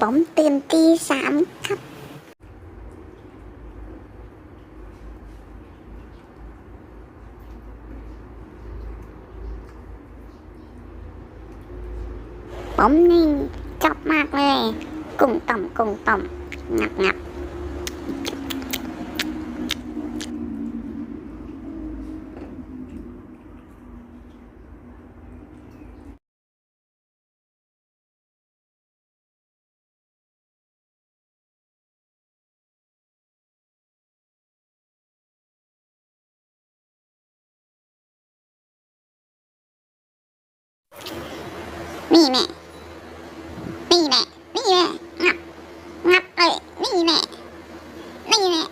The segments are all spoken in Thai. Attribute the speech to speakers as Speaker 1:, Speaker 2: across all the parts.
Speaker 1: ผมตื่นตีสามครับ ผมนี่ชอบมากเลย กุ้งต่อมกุ้งต่อมงับงับ นี่แม่นี่แม่นี่แม่งับงับเลยนี่แม่นี่แม่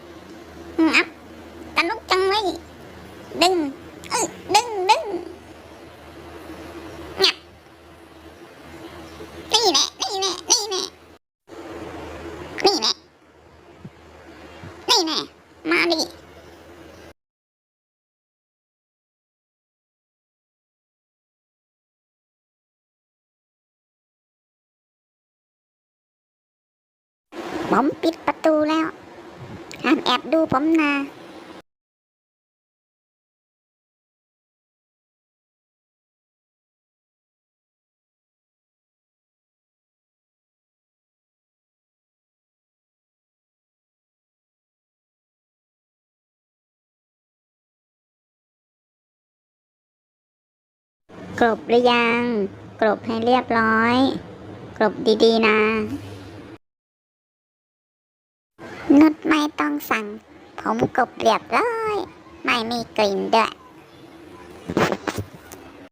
Speaker 1: งับตลกจังเลยดึงเออดึงบ นี่แน่ นี่แน่ นี่แน่ นี่แน่ นี่แน่ มาดิ ผมปิดประตูแล้วห้ามแอบดูผมนะกรบหรือยัง กรบให้เรียบร้อย กรบดีๆนะ นุดไม่ต้องสั่ง ผมกบเรียบร้อย ไม่มีกลิ่นด้วย